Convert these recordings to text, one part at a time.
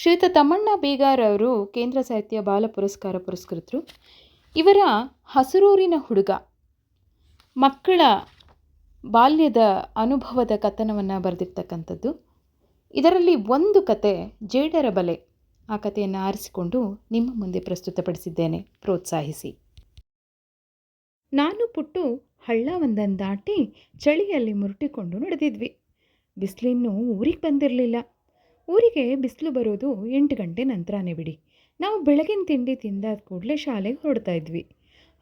ಶ್ರೀಯುತ ತಮ್ಮಣ್ಣ ಬೇಗಾರವರು ಕೇಂದ್ರ ಸಾಹಿತ್ಯ ಬಾಲ ಪುರಸ್ಕಾರ ಪುರಸ್ಕೃತರು. ಇವರ ಹಸರೂರಿನ ಹುಡುಗ. ಮಕ್ಕಳ ಬಾಲ್ಯದ ಅನುಭವದ ಕಥನವನ್ನು ಬರೆದಿರ್ತಕ್ಕಂಥದ್ದು. ಇದರಲ್ಲಿ ಒಂದು ಕತೆ ಜೇಡರ ಬಲೆ. ಆ ಕಥೆಯನ್ನು ಆರಿಸಿಕೊಂಡು ನಿಮ್ಮ ಮುಂದೆ ಪ್ರಸ್ತುತಪಡಿಸಿದ್ದೇನೆ. ಪ್ರೋತ್ಸಾಹಿಸಿ. ನಾನು ಪುಟ್ಟು ಹಳ್ಳ ದಾಟಿ ಚಳಿಯಲ್ಲಿ ಮುರುಟಿಕೊಂಡು ನಡೆದಿದ್ವಿ. ಬಿಸಿಲಿನ್ನೂ ಊರಿಗೆ ಬಂದಿರಲಿಲ್ಲ. ಊರಿಗೆ ಬಿಸಿಲು ಬರೋದು ಎಂಟು ಗಂಟೆ ನಂತರನೇ ಬಿಡಿ. ನಾವು ಬೆಳಗಿನ ತಿಂಡಿ ತಿಂದಾದ ಕೂಡಲೇ ಶಾಲೆಗೆ ಹೊರಡ್ತಾ ಇದ್ವಿ.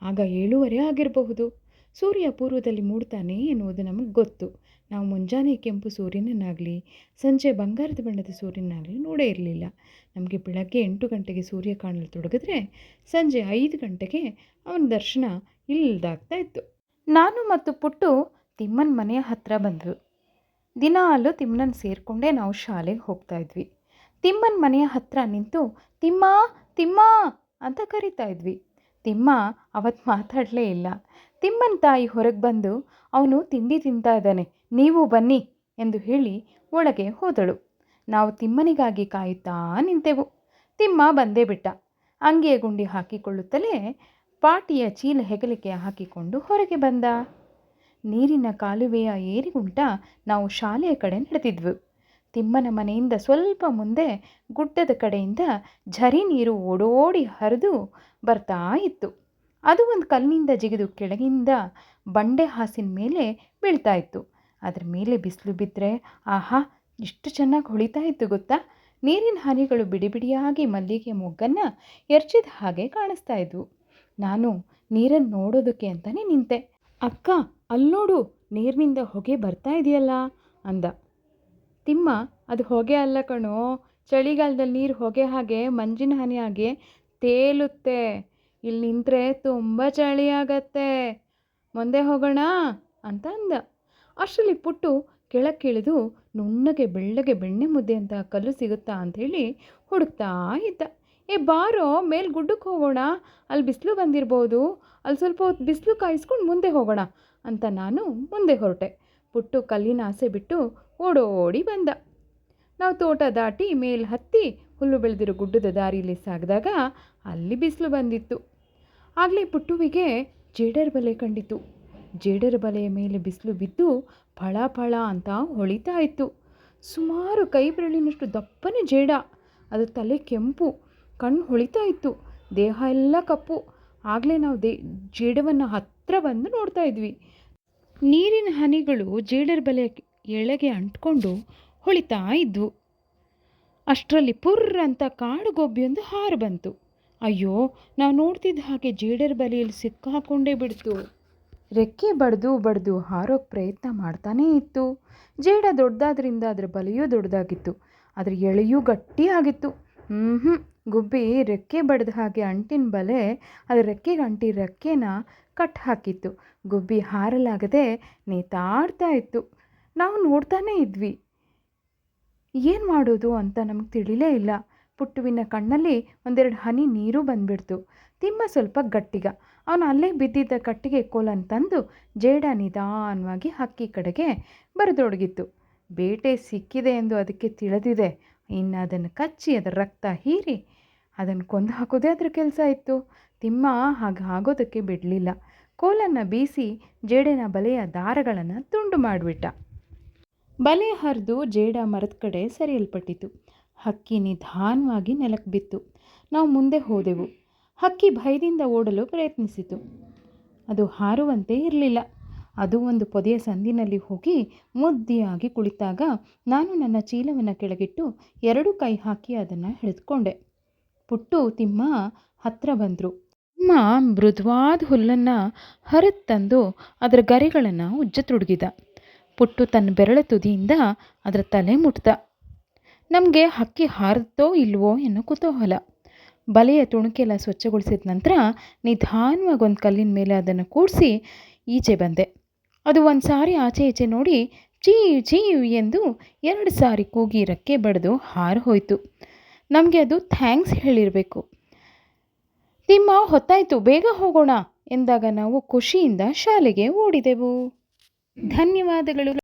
ಆಗ ಏಳೂವರೆ ಆಗಿರಬಹುದು. ಸೂರ್ಯ ಪೂರ್ವದಲ್ಲಿ ಮೂಡ್ತಾನೆ ಎನ್ನುವುದು ನಮಗೆ ಗೊತ್ತು. ನಾವು ಮುಂಜಾನೆ ಕೆಂಪು ಸೂರ್ಯನನ್ನಾಗಲಿ, ಸಂಜೆ ಬಂಗಾರದ ಬಣ್ಣದ ಸೂರ್ಯನಾಗಲಿ ನೋಡೇ ಇರಲಿಲ್ಲ. ನಮಗೆ ಬೆಳಗ್ಗೆ ಎಂಟು ಗಂಟೆಗೆ ಸೂರ್ಯ ಕಾಣಲು ತೊಡಗಿದ್ರೆ ಸಂಜೆ ಐದು ಗಂಟೆಗೆ ಅವನ ದರ್ಶನ ಇಲ್ಲದಾಗ್ತಾ ಇತ್ತು. ನಾನು ಮತ್ತು ಪುಟ್ಟು ತಿಮ್ಮನ ಮನೆಯ ಹತ್ತಿರ ಬಂದವು. ದಿನಾಲು ತಿಮ್ಮನ ಸೇರಿಕೊಂಡೇ ನಾವು ಶಾಲೆಗೆ ಹೋಗ್ತಾ ಇದ್ವಿ. ತಿಮ್ಮನ ಮನೆಯ ಹತ್ತಿರ ನಿಂತು, ತಿಮ್ಮ ತಿಮ್ಮ ಅಂತ ಕರಿತಾ ಇದ್ವಿ. ತಿಮ್ಮ ಅವತ್ತು ಮಾತಾಡಲೇ ಇಲ್ಲ. ತಿಮ್ಮನ ತಾಯಿ ಹೊರಗೆ ಬಂದು, ಅವನು ತಿಂಡಿ ತಿಂತಾ ಇದ್ದಾನೆ, ನೀವು ಬನ್ನಿ ಎಂದು ಹೇಳಿ ಒಳಗೆ ಹೋದಳು. ನಾವು ತಿಮ್ಮನಿಗಾಗಿ ಕಾಯುತ್ತಾ ನಿಂತೆವು. ತಿಮ್ಮ ಬಂದೇ ಬಿಟ್ಟ. ಅಂಗಿಯ ಗುಂಡಿ ಹಾಕಿಕೊಳ್ಳುತ್ತಲೇ ಪಾಟಿಯ ಚೀಲ ಹೆಗಲಿಕೆ ಹಾಕಿಕೊಂಡು ಹೊರಗೆ ಬಂದ. ನೀರಿನ ಕಾಲುವೆಯ ಏರಿಗುಂಟ ನಾವು ಶಾಲೆಯ ಕಡೆ ನಡೆದಿದ್ವು. ತಿಮ್ಮನ ಮನೆಯಿಂದ ಸ್ವಲ್ಪ ಮುಂದೆ ಗುಡ್ಡದ ಕಡೆಯಿಂದ ಝರಿ ನೀರು ಓಡೋಡಿ ಹರಿದು ಬರ್ತಾ ಇತ್ತು. ಅದು ಒಂದು ಕಲ್ಲಿನಿಂದ ಜಿಗಿದು ಕೆಳಗಿಂದ ಬಂಡೆ ಹಾಸಿನ ಮೇಲೆ ಬೀಳ್ತಾ ಇತ್ತು. ಅದರ ಮೇಲೆ ಬಿಸಿಲು ಬಿದ್ದರೆ ಆಹಾ ಎಷ್ಟು ಚೆನ್ನಾಗಿ ಹೊಳಿತಾ ಇತ್ತು ಗೊತ್ತಾ? ನೀರಿನ ಹನಿಗಳು ಬಿಡಿ ಬಿಡಿಯಾಗಿ ಮಲ್ಲಿಗೆ ಮೊಗ್ಗನ್ನು ಎರಚಿದ ಹಾಗೆ ಕಾಣಿಸ್ತಾ ಇದ್ವು. ನಾನು ನೀರನ್ನು ನೋಡೋದಕ್ಕೆ ಅಂತಲೇ ನಿಂತೆ. ಅಕ್ಕ ಅಲ್ಲೋಡು ನೀರಿನಿಂದ ಹೊಗೆ ಬರ್ತಾ ಇದೆಯಲ್ಲ ಅಂದ. ತಿಮ್ಮ, ಅದು ಹೊಗೆ ಅಲ್ಲ ಕಣೋ, ಚಳಿಗಾಲದಲ್ಲಿ ನೀರು ಹೊಗೆ ಹಾಗೆ ಮಂಜಿನ ಹನಿ ಹಾಗೆ ತೇಲುತ್ತೆ. ಇಲ್ಲಿ ನಿಂತರೆ ತುಂಬ ಚಳಿ ಆಗತ್ತೆ. ಮುಂದೆ ಹೋಗೋಣ ಅಂತ ಅಂದ. ಅಷ್ಟರಲ್ಲಿ ಪುಟ್ಟು ಕೆಳಕ್ಕಿಳಿದು ನುಣ್ಣಗೆ ಬೆಳ್ಳಗೆ ಬೆಣ್ಣೆ ಮುದ್ದೆ ಅಂತ ಕಲ್ಲು ಸಿಗುತ್ತಾ ಅಂಥೇಳಿ ಹುಡುಕ್ತಾ ಇದ್ದ. ಏ, ಬಾರೋ, ಮೇಲೆ ಗುಡ್ಡಕ್ಕೆ ಹೋಗೋಣ. ಅಲ್ಲಿ ಬಿಸಿಲು ಬಂದಿರ್ಬೋದು. ಅಲ್ಲಿ ಸ್ವಲ್ಪ ಹೊತ್ತು ಬಿಸಿಲು ಕಾಯಿಸ್ಕೊಂಡು ಮುಂದೆ ಹೋಗೋಣ ಅಂತ ನಾನು ಮುಂದೆ ಹೊರಟೆ. ಪುಟ್ಟು ಕಲ್ಲಿನ ಆಸೆ ಬಿಟ್ಟು ಓಡೋಡಿ ಬಂದ. ನಾವು ತೋಟ ದಾಟಿ ಮೇಲೆ ಹತ್ತಿ ಹುಲ್ಲು ಬೆಳೆದಿರೋ ಗುಡ್ಡದ ದಾರಿಯಲ್ಲಿ ಸಾಗಿದಾಗ ಅಲ್ಲಿ ಬಿಸಿಲು ಬಂದಿತ್ತು. ಆಗಲೇ ಪುಟ್ಟುವಿಗೆ ಜೇಡರ ಬಲೆ ಕಂಡಿತು ಜೇಡರ ಬಲೆಯ ಮೇಲೆ ಬಿಸಿಲು ಬಿದ್ದು ಫಳ ಫಳ ಅಂತ ಹೊಳಿತಾ ಇತ್ತು. ಸುಮಾರು ಕೈ ಬೆರಳಿನಷ್ಟು ದಪ್ಪನೆ ಜೇಡ. ಅದು ತಲೆ ಕೆಂಪು. ಕಣ್ಣು ಹೊಳಿತಾ ಇತ್ತು. ದೇಹ ಎಲ್ಲ ಕಪ್ಪು. ಆಗಲೇ ನಾವು ದೇ ಜೇಡವನ್ನು ಹತ್ತಿರ ಬಂದು ನೋಡ್ತಾ ಇದ್ವಿ. ನೀರಿನ ಹನಿಗಳು ಜೇಡರ ಬಲೆ ಎಳೆಗೆ ಅಂಟ್ಕೊಂಡು ಹೊಳಿತಾ ಇದ್ವು. ಅಷ್ಟರಲ್ಲಿ ಪುರ್ರ್ ಅಂತ ಕಾಡುಗೊಬ್ಬೆಯೊಂದು ಹಾರು ಬಂತು. ಅಯ್ಯೋ, ನಾವು ನೋಡ್ತಿದ್ದ ಹಾಗೆ ಜೇಡರ ಬಲೆಯಲ್ಲಿ ಸಿಕ್ಕಾಕೊಂಡೇ ಬಿಡ್ತು. ರೆಕ್ಕೆ ಬಡ್ದು ಬಡ್ದು ಹಾರೋಕ್ಕೆ ಪ್ರಯತ್ನ ಮಾಡ್ತಾನೇ ಇತ್ತು. ಜೇಡ ದೊಡ್ಡದಾದ್ರಿಂದ ಅದರ ಬಲೆಯೂ ದೊಡ್ಡದಾಗಿತ್ತು. ಅದರ ಎಳೆಯೂ ಗಟ್ಟಿಯಾಗಿತ್ತು. ಹ್ಞೂ ಹ್ಞೂ ಗುಬ್ಬಿ ರೆಕ್ಕೆ ಬಡ್ದ ಹಾಗೆ ಅಂಟಿನ ಬಲೆ, ಅದು ರೆಕ್ಕೆಗೆ ಅಂಟಿ ರೆಕ್ಕೆನ ಕಟ್ ಹಾಕಿತ್ತು. ಗುಬ್ಬಿ ಹಾರಲಾಗದೆ ನೇತಾಡ್ತಾ ಇತ್ತು. ನಾವು ನೋಡ್ತಾನೇ ಇದ್ವಿ. ಏನು ಮಾಡೋದು ಅಂತ ನಮಗೆ ತಿಳಿಲೇ ಇಲ್ಲ. ಪುಟ್ಟುವಿನ ಕಣ್ಣಲ್ಲಿ ಒಂದೆರಡು ಹನಿ ನೀರು ಬಂದ್ಬಿಡ್ತು. ತಿಮ್ಮ ಸ್ವಲ್ಪ ಗಟ್ಟಿಗ. ಅವನು ಅಲ್ಲೇ ಬಿದ್ದಿದ್ದ ಕಟ್ಟಿಗೆ ಕೋಲನ್ನು ತಂದು ಜೇಡ ನಿಧಾನವಾಗಿ ಹಕ್ಕಿ ಕಡೆಗೆ ಬರೆದೊಡಗಿತ್ತು. ಬೇಟೆ ಸಿಕ್ಕಿದೆ ಎಂದು ಅದಕ್ಕೆ ತಿಳಿದಿದೆ. ಇನ್ನು ಅದನ್ನು ಕಚ್ಚಿ ಅದರ ರಕ್ತ ಹೀರಿ ಅದನ್ನು ಕೊಂದು ಹಾಕೋದೇ ಅದರ ಕೆಲಸ ಇತ್ತು. ತಿಮ್ಮ ಹಾಗೆ ಆಗೋದಕ್ಕೆ ಬಿಡಲಿಲ್ಲ. ಕೋಲನ್ನು ಬೀಸಿ ಜೇಡಿನ ಬಲೆಯ ದಾರಗಳನ್ನು ತುಂಡು ಮಾಡಿಬಿಟ್ಟ. ಬಲೆ ಹರಿದು ಜೇಡ ಮರದ ಕಡೆ ಸರಿಯಲ್ಪಟ್ಟಿತು. ಹಕ್ಕಿ ನಿಧಾನವಾಗಿ ನೆಲಕ್ಕೆ ಬಿತ್ತು. ನಾವು ಮುಂದೆ ಹೋದೆವು. ಹಕ್ಕಿ ಭಯದಿಂದ ಓಡಲು ಪ್ರಯತ್ನಿಸಿತು. ಅದು ಹಾರುವಂತೆ ಇರಲಿಲ್ಲ. ಅದು ಒಂದು ಪೊದೆಯ ಸಂದಿನಲ್ಲಿ ಹೋಗಿ ಮುದ್ದಿಯಾಗಿ ಕುಳಿತಾಗ ನಾನು ನನ್ನ ಚೀಲವನ್ನು ಕೆಳಗಿಟ್ಟು ಎರಡು ಕೈ ಹಾಕಿ ಅದನ್ನು ಹಿಡಿದುಕೊಂಡೆ. ಪುಟ್ಟು ತಿಮ್ಮ ಹತ್ತಿರ ಬಂದರು. ತಿಮ್ಮ ಮೃದುವಾದ ಹುಲ್ಲನ್ನು ಹರಿದು ತಂದು ಅದರ ಗರಿಗಳನ್ನು ಉಜ್ಜತೊಡಗಿದ ಪುಟ್ಟು ತನ್ನ ಬೆರಳ ತುದಿಯಿಂದ ಅದರ ತಲೆ ಮುಟ್ದ. ನಮಗೆ ಹಕ್ಕಿ ಹಾರುತ್ತೋ ಇಲ್ವೋ ಎನ್ನೋ ಕುತೂಹಲ. ಬಲೆಯ ತುಣುಕೆಲ್ಲ ಸ್ವಚ್ಛಗೊಳಿಸಿದ ನಂತರ ನಿಧಾನವಾಗಿ ಒಂದು ಕಲ್ಲಿನ ಮೇಲೆ ಅದನ್ನು ಕೂಡಿಸಿ ಈಚೆ ಬಂದೆ. ಅದು ಒಂದು ಸಾರಿ ಆಚೆ ಈಚೆ ನೋಡಿ ಚೀ ಚೀ ಎಂದು ಎರಡು ಸಾರಿ ಕೂಗಿ ರಕ್ಕೆ ಬಡಿದು ಹಾರು ಹೋಯಿತು. ನಮಗೆ ಅದು ಥ್ಯಾಂಕ್ಸ್ ಹೇಳಿರಬೇಕು. ತಿಮ್ಮ ಹೊತ್ತಾಯಿತು ಬೇಗ ಹೋಗೋಣ ಎಂದಾಗ ನಾವು ಖುಷಿಯಿಂದ ಶಾಲೆಗೆ ಓಡಿದೆವು. ಧನ್ಯವಾದಗಳು.